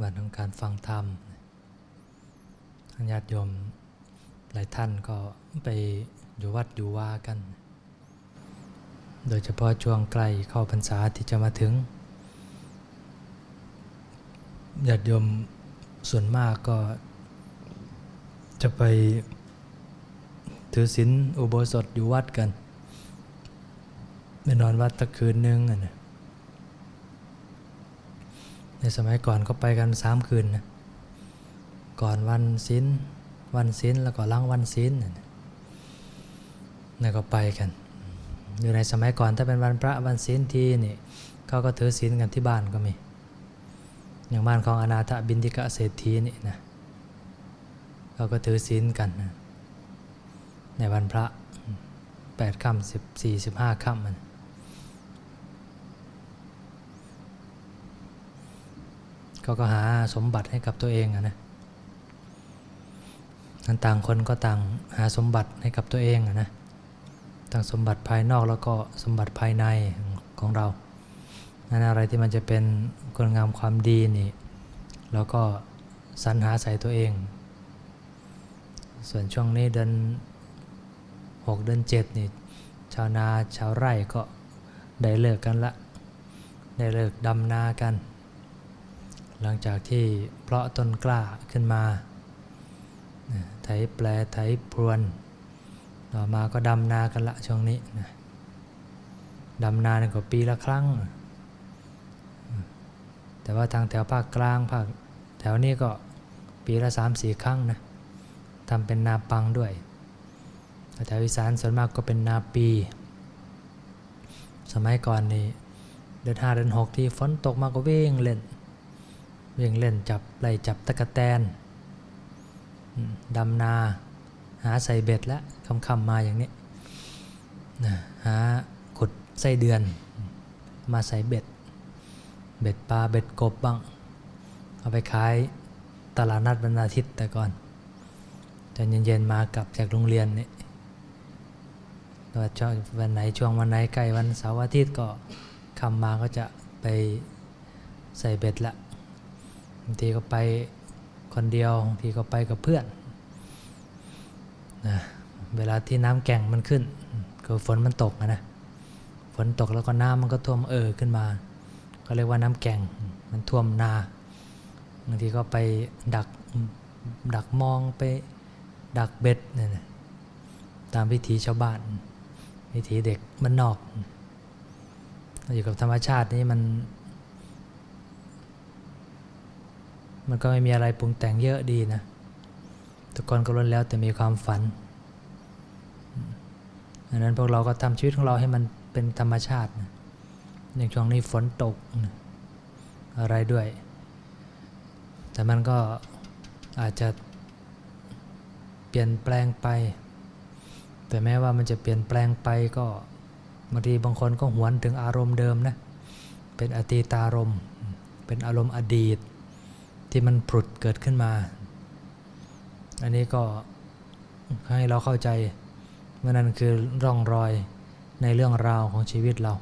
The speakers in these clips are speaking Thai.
วันของการฟังธรรมญาติโยมหลายท่านก็ไปอยู่วัดอยู่ว่ากัน โดยเฉพาะช่วงใกล้เข้าพรรษาที่จะมาถึงญาติโยมส่วนมากก็จะไปถือศีลอุโบสถอยู่วัดกันไปนอนวัดตะคืนนึงอะนะ ในสมัยก่อนก็ไปกันสามคืนนะก่อนวันศีลวันศีลแล้วก็ล้างวันศีลน่ะนะนั่นก็ไปกัน อยู่ในสมัยก่อนถ้าเป็นวันพระวันศีลทีนี่เขาก็ถือศีลกันที่บ้านก็มี อย่างบ้านของอนาถบินทิกะเศรษฐีนี่นะเขาก็ถือศีลกันนะในวันพระแปดค่ำสิบสี่สิบห้าค่ำมัน เขาก็หาสมบัติให้กับตัวเองอะนะนั้นต่างคนก็ต่างหาสมบัติให้กับตัวเองอะนะทั้งสมบัติภายนอกแล้วก็สมบัติภายในของเรานั้นอะไรที่มันจะเป็นคุณงามความดีนี่เราก็สรรหาใส่ตัวเอง ส่วนช่วงนี้เดือนหกเดือนเจ็ดนี่ชาวนาชาวไร่ก็ได้เลิกกันละ ได้เลิกดำนากัน หลังจากที่เพาะต้นกล้าขึ้นมาไถแปลไถพรวน ต่อมาก็ดำนากันละช่วงนี้นะดำนาเนี่ยก็ปีละครั้ง แต่ว่าทางแถวภาคกลางภาคแถวนี้ก็ปีละสามสี่ครั้งนะทำเป็นนาปังด้วยแถวอีสานส่วนมากก็เป็นนาปี สมัยก่อนนี่เดือนห้าเดือนหกที่ฝนตกมาก็วิ่งเล่น วิ่งเล่นจับไล่จับตะกะแตนดำนาหาใส่เบ็ดแล้วคำๆมาอย่างนี้นะหาขุดไส้เดือน มาใส่เบ็ด เบ็ดปลาเบ็ดกบบ้าง เอาไปขายตลาดนัดบรรณาทิตย์แต่ก่อนตอนเย็นๆมากลับจากโรงเรียนนี่ว่าช่วงวันไหนช่วงวันไหนใกล้วันเสาร์อาทิตย์ก็คำมาก็จะไปใส่เบ็ดละ บางทีก็ไปคนเดียวบางทีก็ไปกับเพื่อนนะเวลาที่น้ำแก่งมันขึ้นคือฝนมันตกอะนะฝนตกแล้วก็น้ำมันก็ท่วมเอ่อขึ้นมา ก็เรียกว่าน้ำแก่งมันท่วมนาบางทีก็ไปดักดักมองไปดักเบ็ดเนี่ยตามวิถีชาวบ้าน วิถีเด็กมันนอกอยู่กับธรรมชาตินี่มัน มันก็ไม่มีอะไรปรุงแต่งเยอะดีนะทุกคนก็ล้นแล้วแต่มีความฝันดังนั้นพวกเราก็ทำชีวิตของเราให้มันเป็นธรรมชาตินะอย่างช่วงนี้ฝนตกนะอะไรด้วย แต่มันก็อาจจะเปลี่ยนแปลงไป แต่แม้ว่ามันจะเปลี่ยนแปลงไปก็บางทีบางคนก็หวนถึงอารมณ์เดิมนะ เป็นอตีตารมณ์เป็นอารมณ์อดีต ที่มันผุดเกิดขึ้นมา อันนี้ก็ให้เราเข้าใจว่านั่นคือร่องรอยในเรื่องราวของชีวิตเรา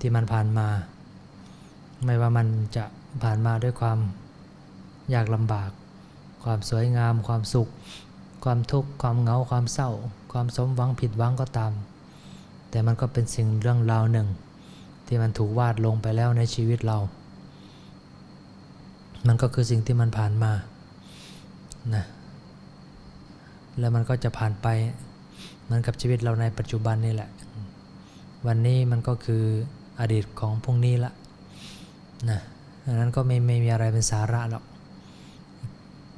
ที่มันผ่านมา ไม่ว่ามันจะผ่านมาด้วยความยากลำบาก ความสวยงาม ความสุข ความทุกข์ ความเหงา ความเศร้า ความสมหวังผิดหวังก็ตาม แต่มันก็เป็นสิ่งเรื่องราวหนึ่ง ที่มันถูกวาดลงไปแล้วในชีวิตเรา มันก็คือสิ่งที่มันผ่านมานะแล้วมันก็จะผ่านไปเหมือนกับชีวิตเราในปัจจุบันนี่แหละ วันนี้มันก็คืออดีตของพรุ่งนี้ละนะดังนั้นก็ไม่ไม่มีอะไรเป็นสาระหรอก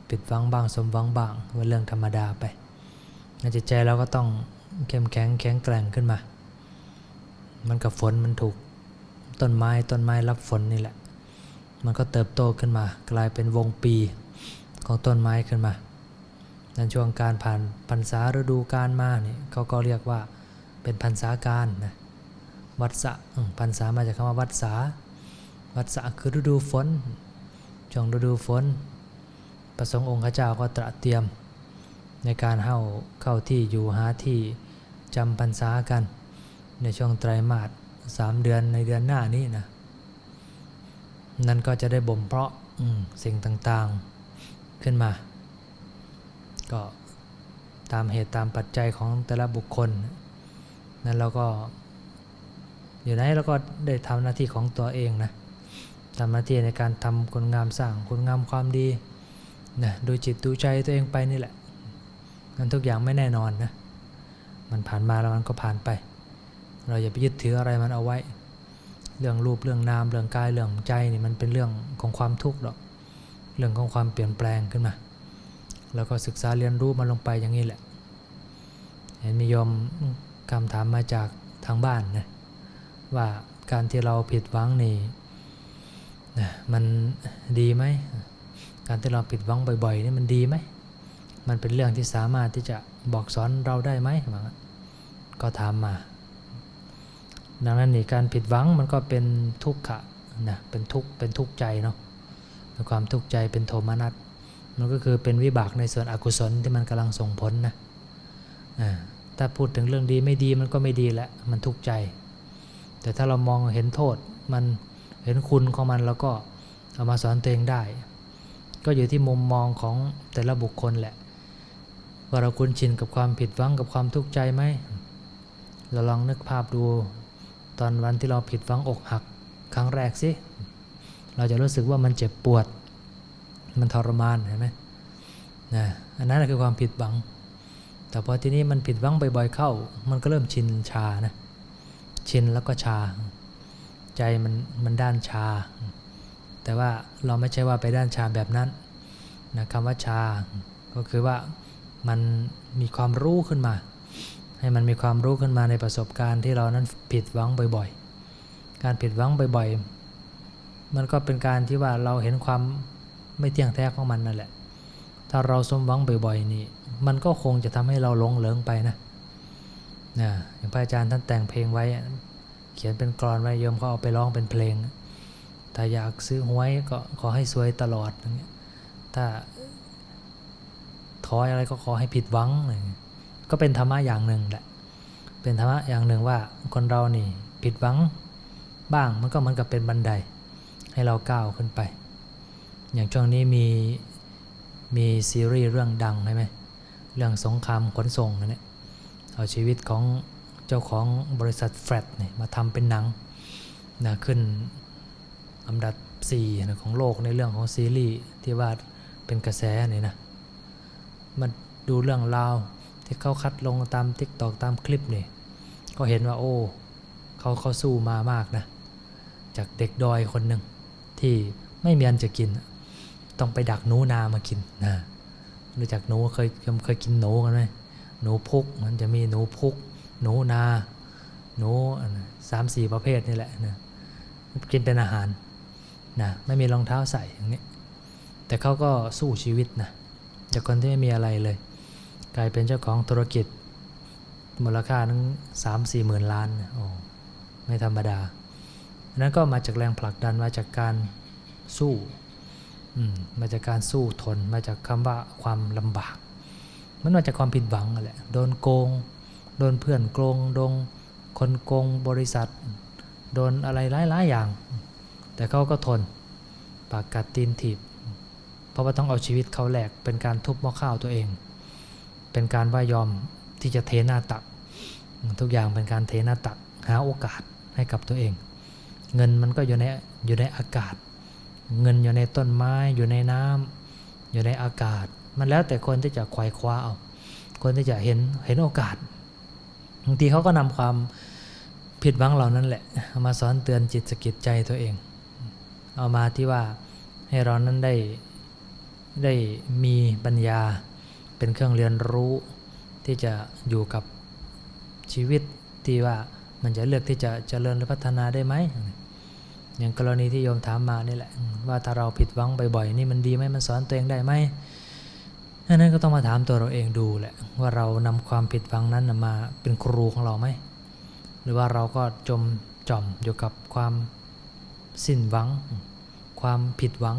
ปิดหวังบ้างสมวังบ้างว่าเรื่องธรรมดาไปจิตใจเราก็ต้องเข้มแข็งแข็งแกร่งขึ้นมา มันกับฝนมันถูกต้นไม้ต้นไม้รับฝนนี่แหละ มันก็เติบโตขึ้นมา กลายเป็นวงปีของต้นไม้ขึ้นมาในช่วงการผ่านพรรษาฤดูการมาเนี่ยเขาก็เรียกว่าเป็นพรรษาการนะวัดสะพรรษามาจากคำว่าวัดสาวัดสะคือฤดูฝนช่วงฤดูฝน ประสงค์องค์ข้าเจ้าก็ตระเตรียม ในการเข้าเข้าที่อยู่หาที่จำพรรษากัน ในช่วงไตรมาสสามเดือนในเดือนหน้านี้นะ นั่นก็จะได้บ่มเพาะสิ่งต่างๆขึ้นมา ก็ตามเหตุตามปัจจัยของแต่ละบุคคล นั้นเราก็อยู่ไหนเราก็ได้ทำหน้าที่ของตัวเองนะทำหน้าที่ในการทำคุณงามสร้างคุณงามความดีนะดูจิตดูใจตัวเองไปนี่แหละมันทุกอย่างไม่แน่นอนนะมันผ่านมาแล้วมันก็ผ่านไป เราอย่าไปยึดถืออะไรมันเอาไว้ เรื่องรูปเรื่องนามเรื่องกายเรื่องใจนี่มันเป็นเรื่องของความทุกข์หรอกเรื่องของความเปลี่ยนแปลงขึ้นมา แล้วก็ศึกษาเรียนรู้มันลงไปอย่างนี้แหละ เห็นมีโยมคำถามมาจากทางบ้านนะว่าการที่เราผิดหวังนี่นะมันดีไหม การที่เราผิดหวังบ่อยๆนี่มันดีไหม มันเป็นเรื่องที่สามารถที่จะบอกสอนเราได้ไหมว่างั้นก็ถามมา ดังนั้นนี่การผิดหวังมันก็เป็นทุกขะนะเป็นทุกเป็นทุกใจเนาะเป็นความทุกข์ใจเป็นโทมนัสมันก็คือเป็นวิบากในส่วนอกุศลที่มันกำลังส่งผลนะถ้าพูดถึงเรื่องดีไม่ดีมันก็ไม่ดีแหละมันทุกข์ใจ แต่ถ้าเรามองเห็นโทษมันเห็นคุณของมันแล้วก็เอามาสอนตัวเองได้ ก็อยู่ที่มุมมองของแต่ละบุคคลแหละ ว่าเราคุ้นชินกับความผิดหวังกับความทุกข์ใจไหมเราลองนึกภาพดู ตอนวันที่เราผิดหวังอกหักครั้งแรกสิเราจะรู้สึกว่ามันเจ็บปวด มันทรมานเห็นไหมนะอันนั้นคือความผิดหวัง แต่พอทีนี้มันผิดหวังบ่อยๆเข้า มันก็เริ่มชินชานะชินแล้วก็ชา ใจมันมันด้านชา แต่ว่าเราไม่ใช่ว่าไปด้านชาแบบนั้นนะคำว่าชา ก็คือว่ามันมีความรู้ขึ้นมา ให้มันมีความรู้ขึ้นมาในประสบการณ์ที่เรานั้นผิดหวังบ่อยๆ การผิดหวังบ่อยๆ มันก็เป็นการที่ว่าเราเห็นความไม่เที่ยงแท้ของมันนั่นแหละ ถ้าเราสมหวังบ่อยๆนี่ มันก็คงจะทำให้เราหลงเหลิงไปนะนะอย่างพระอาจารย์ท่านแต่งเพลงไว้ เขียนเป็นกรอนไว้โยมเขาเอาไปร้องเป็นเพลง ถ้าอยากซื้อหวยก็ขอให้สวยตลอดอย่างเงี้ย ถ้าถอยอะไรก็ขอให้ผิดหวังอย่างเงี้ย ก็เป็นธรรมะอย่างหนึ่งแหละ เป็นธรรมะอย่างหนึ่งว่าคนเรานี่ผิดหวังบ้างมันก็เหมือนกับเป็นบันได ให้เราก้าวขึ้นไป อย่างช่วงนี้มีมีซีรีส์เรื่องดังใช่ไหมเรื่องสงครามขนส่งนะเนี่ยเอาชีวิตของเจ้าของบริษัทแฟลตเนี่ยมาทำเป็นหนังนะขึ้นอันดับ4นะของโลกในเรื่องของซีรีส์ที่ว่าเป็นกระแสเนี่ยนะมันดูเรื่องราว ที่เขาคัดลงตามทิกตอกตามคลิปนี่ก็เห็นว่าโอ้เขาเขาสู้มามากนะ จากเด็กดอยคนหนึ่งที่ไม่มีอันจะกิน ต้องไปดักหนูนามากินนะรู้จักหนูเคยเคยกินหนูกันไหมหนูพุกมันจะมีหนูพุก หนูนาหนูสามสี่ประเภทนี่แหละนะกินเป็นอาหารนะไม่มีรองเท้าใส่อย่างนี้ แต่เขาก็สู้ชีวิตนะจากคนที่ไม่มีอะไรเลย กลายเป็นเจ้าของธุรกิจ มูลค่านั้งสามสี่หมื่นล้านโอ้ไม่ธรรมดาอันนั้นก็มาจากแรงผลักดันมาจากการสู้มมาจากการสู้ทนมาจากคำว่าความลำบาก มันมาจากความผิดหวังแหละโดนโกง โดนเพื่อนโกงโดนคนโกงบริษัท โดนอะไรหลายๆอย่าง แต่เขาก็ทนปากกัดตีนถีบเพราะว่าต้องเอาชีวิตเขาแหลกเป็นการทุบหม้อข้าวตัวเอง เป็นการว่ายอมที่จะเทหน้าตัก ทุกอย่างเป็นการเทหน้าตัก หาโอกาสให้กับตัวเอง เงินมันก็อยู่ในอยู่ในอากาศ เงินอยู่ในต้นไม้อยู่ในน้ำอยู่ในอากาศ มันแล้วแต่คนที่จะควายคว้าเอาคนที่จะเห็นเห็นโอกาสบางทีเขาก็นำความผิดหวังเหล่านั้นแหละมาสอนเตือนจิตสกิดใจตัวเอง เอามาที่ว่าให้เรานั้นได้ได้มีปัญญา เป็นเครื่องเรียนรู้ที่จะอยู่กับชีวิตที่ว่ามันจะเลือกที่จะเจริญหรือพัฒนาได้ไหมอย่างกรณีที่โยมถามมานี่แหละ ว่าถ้าเราผิดหวังบ่อยๆนี่มันดีไหมมันสอนตัวเองได้ไหมอันนั้นก็ต้องมาถามตัวเราเองดูแหละว่าเรานำความผิดหวังนั้นมาเป็นครูของเราไหมหรือว่าเราก็จมจอมอยู่กับความสิ้นหวัง ความผิดหวัง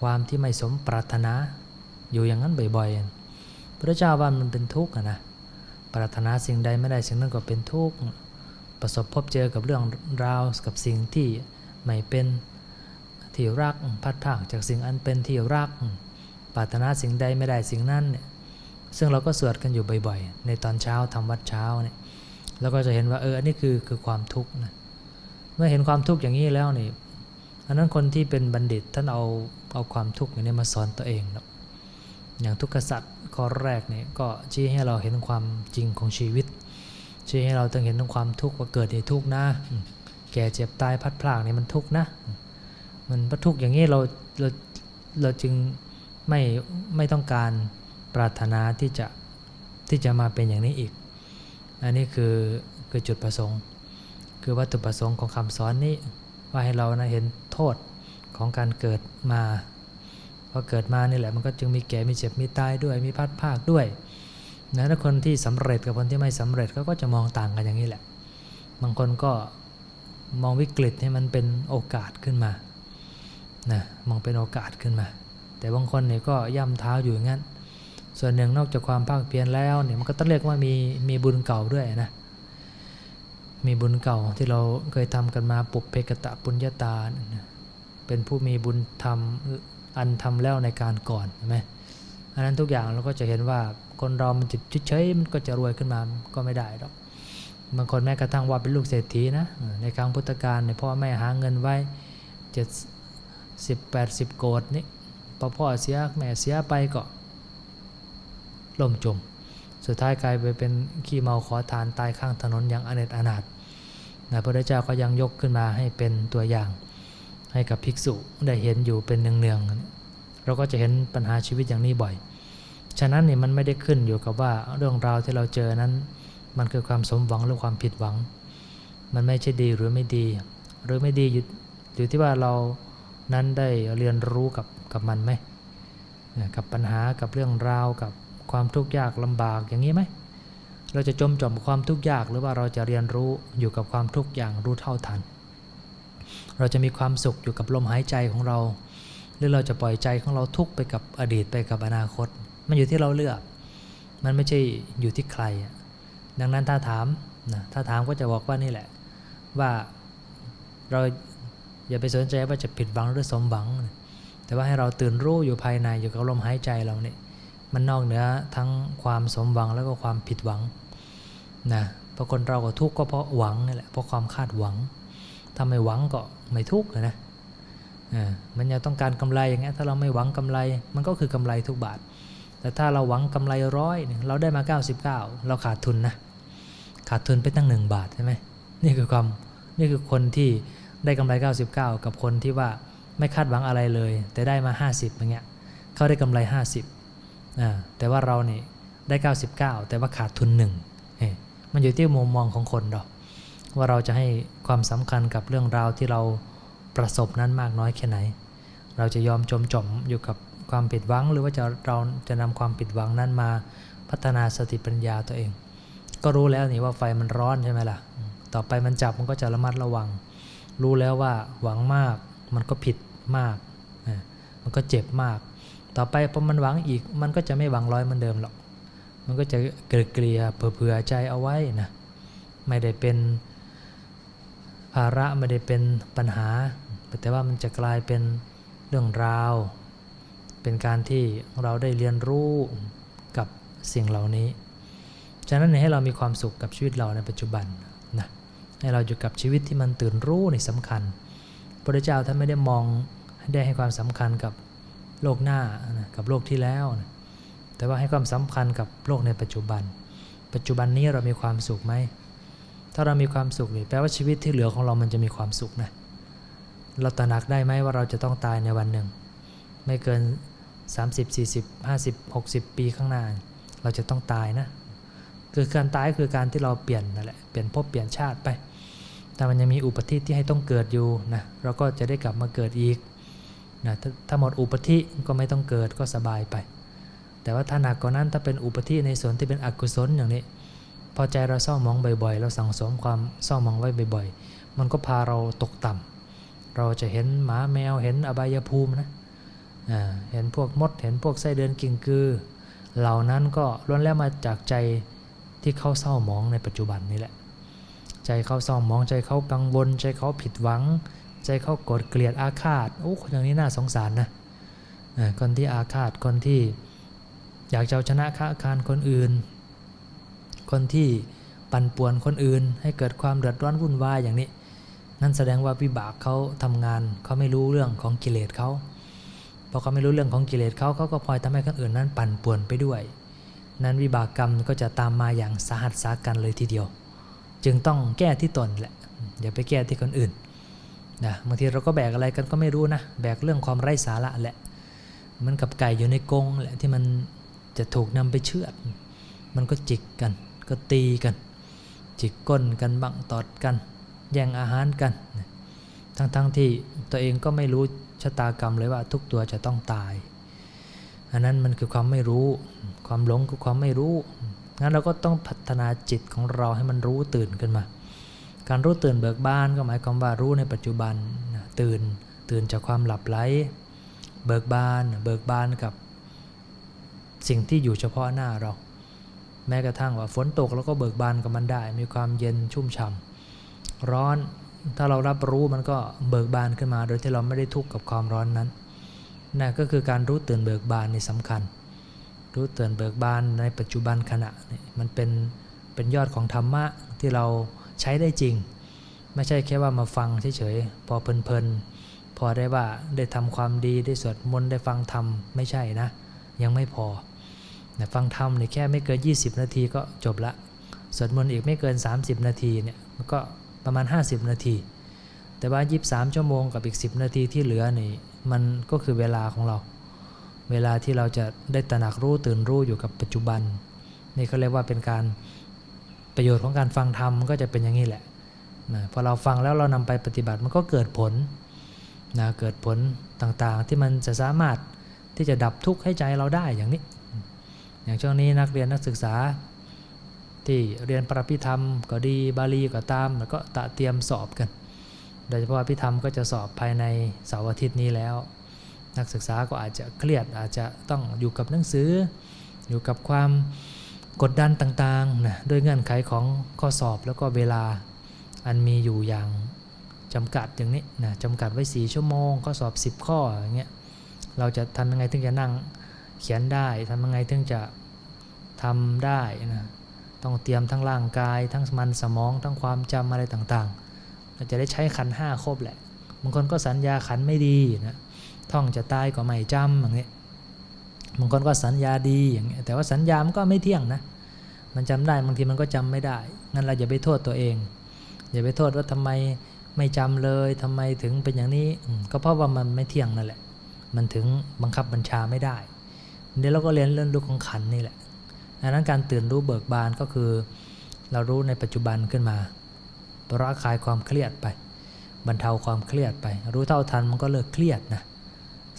ความที่ไม่สมปรารถนา อยู่อย่างนั้นบ่อยๆ พระเจ้าว่ามันเป็นทุกข์นะปรารถนาสิ่งใดไม่ได้สิ่งนั้นก็เป็นทุกข์ประสบพบเจอกับเรื่องราวกับสิ่งที่ไม่เป็นที่รักพัดพรากจากสิ่งอันเป็นที่รักปรารถนาสิ่งใดไม่ได้สิ่งนั้นเนี่ยซึ่งเราก็สวดกันอยู่บ่อยๆ ในตอนเช้าทำวัดเช้าเนี่ยเราก็จะเห็นว่าเอออันนี้คือคือความทุกข์นะเมื่อเห็นความทุกข์อย่างนี้แล้วนี่อันนั้นคนที่เป็นบัณฑิตท่านเอาเอาความทุกข์อย่างนี้มาสอนตัวเองนะ อย่างทุกขสัตว์ข้อแรกเนี่ยก็ชี้ให้เราเห็นความจริงของชีวิต ชี้ให้เราต้องเห็นถึงความทุกข์ว่าเกิดในทุกข์นะ แก่เจ็บตายพัดพรากเนี่ยมันทุกข์นะ มันทุกข์อย่างนี้เราเราเราจึงไม่ไม่ต้องการปรารถนาที่จะที่จะมาเป็นอย่างนี้อีก อันนี้คือคือจุดประสงค์ คือวัตถุประสงค์ของคำสอนนี้ว่าให้เรานะเห็นโทษของการเกิดมา พอเกิดมานี่แหละมันก็จึงมีแก่มีเจ็บมีตายด้วยมีพัดภาคด้วยนะถ้าคนที่สำเร็จกับคนที่ไม่สำเร็จเขาก็จะมองต่างกันอย่างนี้แหละ บางคนก็มองวิกฤตให้มันเป็นโอกาสขึ้นมานะมองเป็นโอกาสขึ้นมา แต่บางคนเนี่ยก็ย่ำเท้าอยู่อย่างนั้น ส่วนหนึ่งนอกจากความภาคเพียรแล้วเนี่ยมันก็ต้องเรียกว่ามีมีบุญเก่าด้วยนะมีบุญเก่าที่เราเคยทำกันมาปุบเพกตะปุญญาตา เป็นผู้มีบุญทำ อันทำแล้วในการก่อนใช่ไหมอันนั้นทุกอย่างเราก็จะเห็นว่าคนเรามันจิตเฉยมันก็จะรวยขึ้นมาก็ไม่ได้หรอกบางคนแม้กระทั่งว่าเป็นลูกเศรษฐีนะในครั้งพุทธกาลเนี่ยพ่อแม่หาเงินไว้เจ็ดสิบแปดสิบโกดนี่พอพ่อเสียแม่เสียไปก็ล่มจม สุดท้ายกลายไปเป็นขี้เมาขอทานตายข้างถนนอย่างอเนจอนาถนะพระพุทธเจ้าก็ยังยกขึ้นมาให้เป็นตัวอย่าง ให้กับภิกษุได้เห็นอยู่เป็นเนืองๆเราก็จะเห็นปัญหาชีวิตอย่างนี้บ่อย ฉะนั้นนี่มันไม่ได้ขึ้นอยู่กับว่าเรื่องราวที่เราเจอนั้น มันคือความสมหวังหรือความผิดหวัง มันไม่ใช่ดีหรือไม่ดี หรือไม่ดีอยู่อยู่ที่ว่าเรานั้นได้เรียนรู้กับกับมันไหมกับปัญหากับเรื่องราวกับความทุกข์ยากลำบากอย่างนี้ไหมเราจะจมจมกับความทุกข์ยากหรือว่าเราจะเรียนรู้อยู่กับความทุกข์อย่างรู้เท่าทัน เราจะมีความสุขอยู่กับลมหายใจของเรา หรือเราจะปล่อยใจของเราทุกไปกับอดีตไปกับอนาคต มันอยู่ที่เราเลือก มันไม่ใช่อยู่ที่ใคร ดังนั้นถ้าถามนะถ้าถามก็จะบอกว่านี่แหละ ว่าเราอย่าไปสนใจว่าจะผิดหวังหรือสมหวัง แต่ว่าให้เราตื่นรู้อยู่ภายในอยู่กับลมหายใจเราเนี่ยมันนอกเหนือทั้งความสมหวังแล้วก็ความผิดหวังนะเพราะคนเราก็ทุกข์ก็เพราะหวังนี่แหละเพราะความคาดหวัง ถ้าไม่หวังก็ไม่ทุกข์เลยนะอ่ามันยังต้องการกำไรอย่างเงี้ยถ้าเราไม่หวังกำไรมันก็คือกำไรทุกบาท แต่ถ้าเราหวังกำไรร้อยเราได้มา 99 เราขาดทุนนะขาดทุนไปตั้ง 1 บาทใช่ไหมนี่คือความนี่คือคนที่ได้กำไร 99 กับคนที่ว่าไม่คาดหวังอะไรเลย แต่ได้มา 50อย่างเงี้ยเขาได้กำไร 50อ่าแต่ว่าเรานี่ได้ 99 แต่ว่าขาดทุนหนึ่งเฮ้มันอยู่ที่มุมมองของคนดอก ว่าเราจะให้ความสำคัญกับเรื่องราวที่เราประสบนั้นมากน้อยแค่ไหน เราจะยอมจมจมอยู่กับความผิดหวัง หรือว่าจะเราจะนำความผิดหวังนั้นมาพัฒนาสติปัญญาตัวเอง ก็รู้แล้วนี่ว่าไฟมันร้อนใช่ไหมล่ะ ต่อไปมันจับมันก็จะระมัดระวัง รู้แล้วว่าหวังมากมันก็ผิดมาก มันก็เจ็บมาก ต่อไปพอมันหวังอีกมันก็จะไม่หวังร้อยเหมือนเดิมหรอก มันก็จะเกลียเกลียเผื่อใจเอาไว้นะ ไม่ได้เป็น ภาระไม่ได้เป็นปัญหา แต่ว่ามันจะกลายเป็นเรื่องราว เป็นการที่เราได้เรียนรู้กับสิ่งเหล่านี้ ฉะนั้นให้เรามีความสุขกับชีวิตเราในปัจจุบันนะให้เราอยู่กับชีวิตที่มันตื่นรู้นี่สำคัญ พระเจ้าท่านไม่ได้มองได้ให้ความสำคัญกับโลกหน้านะกับโลกที่แล้วนะแต่ว่าให้ความสำคัญกับโลกในปัจจุบัน ปัจจุบันนี้เรามีความสุขไหม ถ้าเรามีความสุขนี่แปลว่าชีวิตที่เหลือของเรามันจะมีความสุขนะเราตระหนักได้ไหมว่าเราจะต้องตายในวันหนึ่ง ไม่เกิน 30 40 50 60 ปีข้างหน้า เราจะต้องตายนะ คือการตายคือการที่เราเปลี่ยนนั่นแหละเปลี่ยนภพเปลี่ยนชาติไป แต่มันยังมีอุปธิที่ให้ต้องเกิดอยู่นะเราก็จะได้กลับมาเกิดอีกนะถถ้าหมดอุปธิก็ไม่ต้องเกิดก็สบายไป แต่ว่าถ้าหนักกว่านั้นถ้าเป็นอุปธิในส่วนที่เป็นอกุศลอย่างนี้ พอใจเราเศร้ามองบ่อยๆ เราสั่งสมความเศร้ามองไว้บ่อยๆ มันก็พาเราตกต่ำเราจะเห็นหมาแมวเห็นอบายภูมินะเห็นพวกมดเห็นพวกไส้เดือนกิ่งกือ เหล่านั้นก็ล้วนแล้วมาจากใจที่เขาเศร้าหมองในปัจจุบันนี่แหละ ใจเขาเศร้าหมองใจเขากังวล ใจเขาผิดหวัง ใจเขาโกรธเกลียดอาฆาตโอ้คนอย่างนี้น่าสงสารนะคนที่อาฆาตคนที่อยากจะเอาชนะค้าคารคนอื่น คนที่ปั่นป่วนคนอื่น ให้เกิดความเดือดร้อนวุ่นวายอย่างนี้ นั่นแสดงว่าวิบากเขาทำงานเขาไม่รู้เรื่องของกิเลสเขาพอเขาไม่รู้เรื่องของกิเลสเขาเขาก็พลอยทำให้คนอื่นนั้นปั่นป่วนไปด้วย นั้นวิบากกรรมก็จะตามมาอย่างสาหัสสากันเลยทีเดียว จึงต้องแก้ที่ตนแหละอย่าไปแก้ที่คนอื่นนะบางทีเราก็แบกอะไรกันก็ไม่รู้นะแบกเรื่องความไร้สาระแหละมันกับไก่อยู่ในกรงแหละที่มันจะถูกนำไปเชือด มันก็จิกกัน ก็ตีกัน จิกก้นกันบังตอดกัน แย่งอาหารกัน ทั้งๆทที่ตัวเองก็ไม่รู้ชะตากรรมเลยว่าทุกตัวจะต้องตาย อันนั้นมันคือความไม่รู้ ความหลงคือความไม่รู้ งั้นเราก็ต้องพัฒนาจิตของเราให้มันรู้ตื่นขึ้นมา การรู้ตื่นเบิกบานก็หมายความว่ารู้ในปัจจุบัน ตื่น ตื่นจากความหลับไหล เบิกบาน เบิกบานกับสิ่งที่อยู่เฉพาะหน้าเรา แม้กระทั่งว่าฝนตกเราก็เบิกบานกับมันได้ มีความเย็นชุ่มฉ่ำร้อนถ้าเรารับรู้มันก็เบิกบานขึ้นมา โดยที่เราไม่ได้ทุกข์กับความร้อนนั้นนั่นก็คือการรู้ตื่นเบิกบานในสำคัญ รู้ตื่นเบิกบานในปัจจุบันขณะนี่มันเป็นเป็นยอดของธรรมะที่เราใช้ได้จริง ไม่ใช่แค่ว่ามาฟังเฉยๆพอเพลินๆพอได้ว่าได้ทำความดีได้สวดมนต์ได้ฟังธรรมไม่ใช่นะ ยังไม่พอ แต่ฟังธรรมเนี่ยแค่ไม่เกิน 20 นาทีก็จบละสวดมนต์อีกไม่เกิน 30 นาทีเนี่ยมันก็ประมาณ 50 นาที แต่ว่า 23 ชั่วโมงกับอีก 10 นาทีที่เหลือนี่มันก็คือเวลาของเรา เวลาที่เราจะได้ตระหนักรู้ตื่นรู้อยู่กับปัจจุบัน นี่เขาเรียกว่าเป็นการประโยชน์ของการฟังธรรมก็จะเป็นอย่างนี้แหละนะพอเราฟังแล้วเรานำไปปฏิบัติมันก็เกิดผลนะเกิดผลต่างๆที่มันจะสามารถที่จะดับทุกข์ให้ใจเราได้อย่างนี้ อย่างช่วงนี้นักเรียนนักศึกษา ที่เรียนปรพิธรรมก็ดีบาลีก็ตามแล้วก็ตะเตรียมสอบกัน โดยเฉพาะพิธรรมก็จะสอบภายในเสาร์อาทิตย์นี้แล้ว นักศึกษาก็อาจจะเครียดอาจจะต้องอยู่กับหนังสือ อยู่กับความกดดันต่างๆนะด้วยเงื่อนไขของข้อสอบแล้วก็เวลาอันมีอยู่อย่างจำกัดอย่างนี้นะจำกัดไว้ 4 ชั่วโมงข้อสอบ 10 ข้ออย่างเงี้ยเราจะทำยังไงถึงจะนั่ง เขียนได้ทำยังไงถึงจะทำได้นะต้องเตรียมทั้งร่างกาย ทั้งมันสมอง ทั้งความจำอะไรต่างๆเราจะได้ใช้ขันห้าครบแหละบางคนก็สัญญาขันไม่ดีนะท่องจะตายก็ไม่จำอย่างนี้บางคนก็สัญญาดีอย่างเงี้ยแต่ว่าสัญญามันก็ไม่เที่ยงนะมันจำได้บางทีมันก็จำไม่ได้ งั้นเราอย่าไปโทษตัวเอง อย่าไปโทษว่าทำไมไม่จำเลยทำไมถึงเป็นอย่างนี้ก็เพราะว่ามันไม่เที่ยงนั่นแหละ มันถึงบังคับบัญชาไม่ได้ เดี๋ยวเราก็เรียนเรื่องรู้ของขันนี่แหละดังนั้นการตื่นรู้เบิกบานก็คือ เรารู้ในปัจจุบันขึ้นมาระคายความเครียดไป บรรเทาความเครียดไป รู้เท่าทันมันก็เลิกเครียดนะ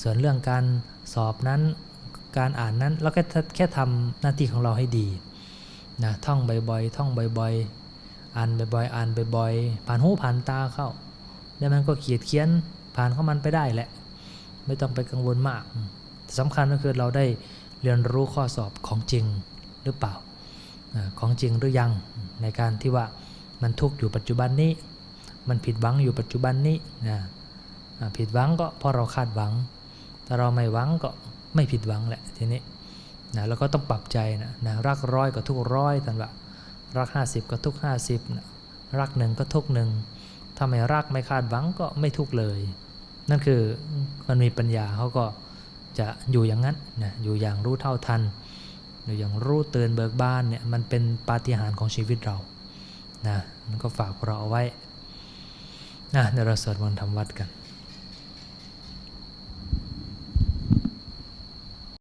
ส่วนเรื่องการสอบนั้นการอ่านนั้นเราแค่แค่ทำหน้าที่ของเราให้ดีนะท่องบ่อยๆท่องบ่อยๆอ่านบ่อยๆอ่านบ่อยๆผ่านหูผ่านตาเข้าแล้วมันก็เขียนเขียนผ่านเข้ามันไปได้แหละ ไม่ต้องไปกังวลมาก สำคัญก็คือเราได้เรียนรู้ข้อสอบของจริงหรือเปล่า ของจริงหรือยังในการที่ว่ามันทุกข์อยู่ปัจจุบันนี้ มันผิดหวังอยู่ปัจจุบันนี้นะผิดหวังก็เพราะเราคาดหวังถ้าเราไม่หวังก็ไม่ผิดหวังแหละทีนี้นะเราก็ต้องปรับใจนะนะรักร้อยก็ทุกร้อยท่านว่ารัก 50 ก็ทุก 50นะรักหนึ่งก็ทุกหนึ่งถ้าไม่รักไม่คาดหวังก็ไม่ทุกเลย นั่นคือมันมีปัญญาเขาก็ จะอยู่อย่างนั้นนะอยู่อย่างรู้เท่าทัน อยู่อย่างรู้เตือนเบิกบานเนี่ยมันเป็นปาฏิหาริย์ของชีวิตเรานะมันก็ฝากเราเอาไว้นะเดี๋ยวเราสวดมนต์ทำวัดกัน